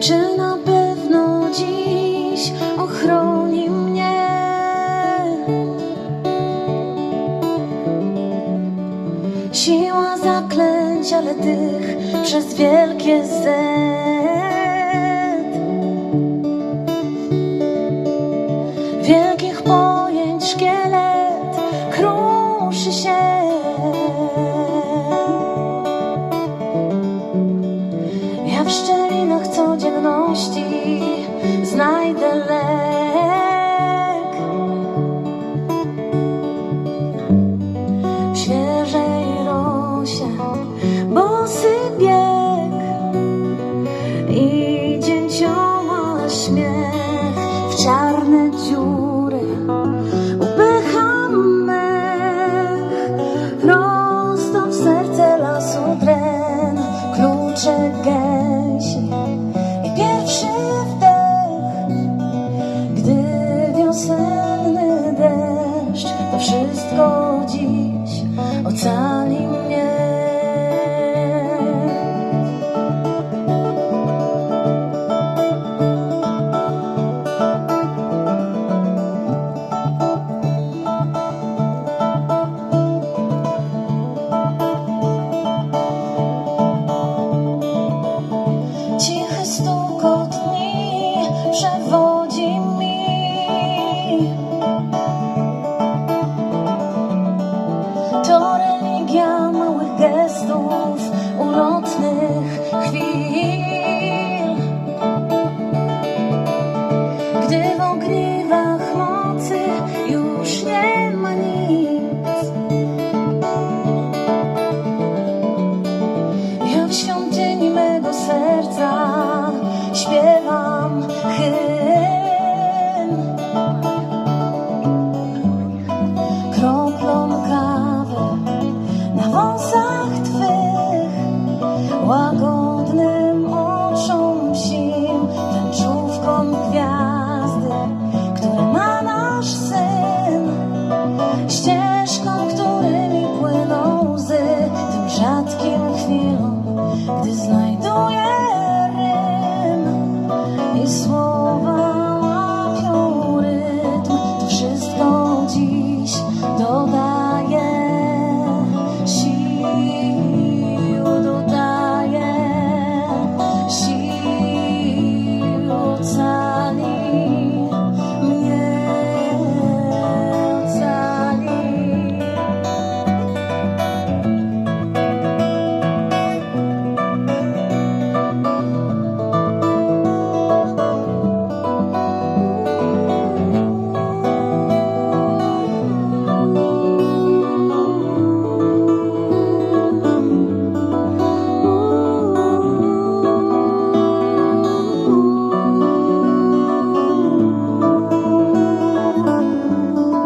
Czy na pewno dziś ochroni mnie? Siła zaklęć, ale tych przez wielkie zet. Wielkie w czarne dziury. Upycham mech prosto w serce lasu dren klucze gęsi i pierwszy wdech. Gdy wiosenny deszcz to wszystko dziś ocali. ścieżką, którymi płyną łzy, tym rzadkim chwilom, gdy znajduję.